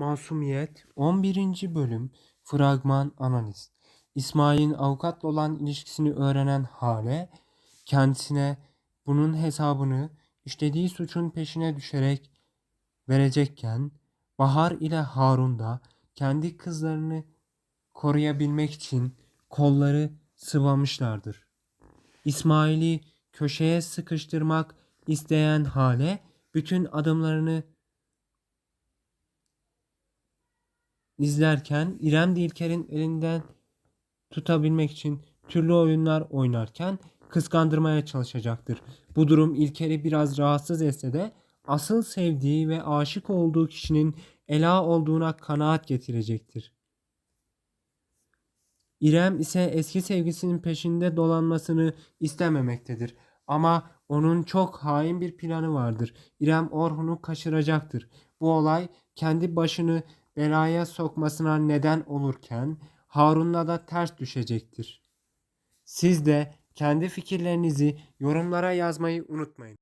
Masumiyet 11. Bölüm Fragman Analiz İsmail'in avukatla olan ilişkisini öğrenen Hale kendisine bunun hesabını işlediği suçun peşine düşerek verecekken Bahar ile Harun da kendi kızlarını koruyabilmek için kolları sıvamışlardır. İsmail'i köşeye sıkıştırmak isteyen Hale bütün adımlarını izlerken İrem de elinden tutabilmek için türlü oyunlar oynarken kıskandırmaya çalışacaktır. Bu durum İlker'i biraz rahatsız etse de asıl sevdiği ve aşık olduğu kişinin Ela olduğuna kanaat getirecektir. İrem ise eski sevgisinin peşinde dolanmasını istememektedir. Ama onun çok hain bir planı vardır. İrem Orhun'u kaçıracaktır. Bu olay kendi başını belaya sokmasına neden olurken Harun'la da ters düşecektir. Siz de kendi fikirlerinizi yorumlara yazmayı unutmayın.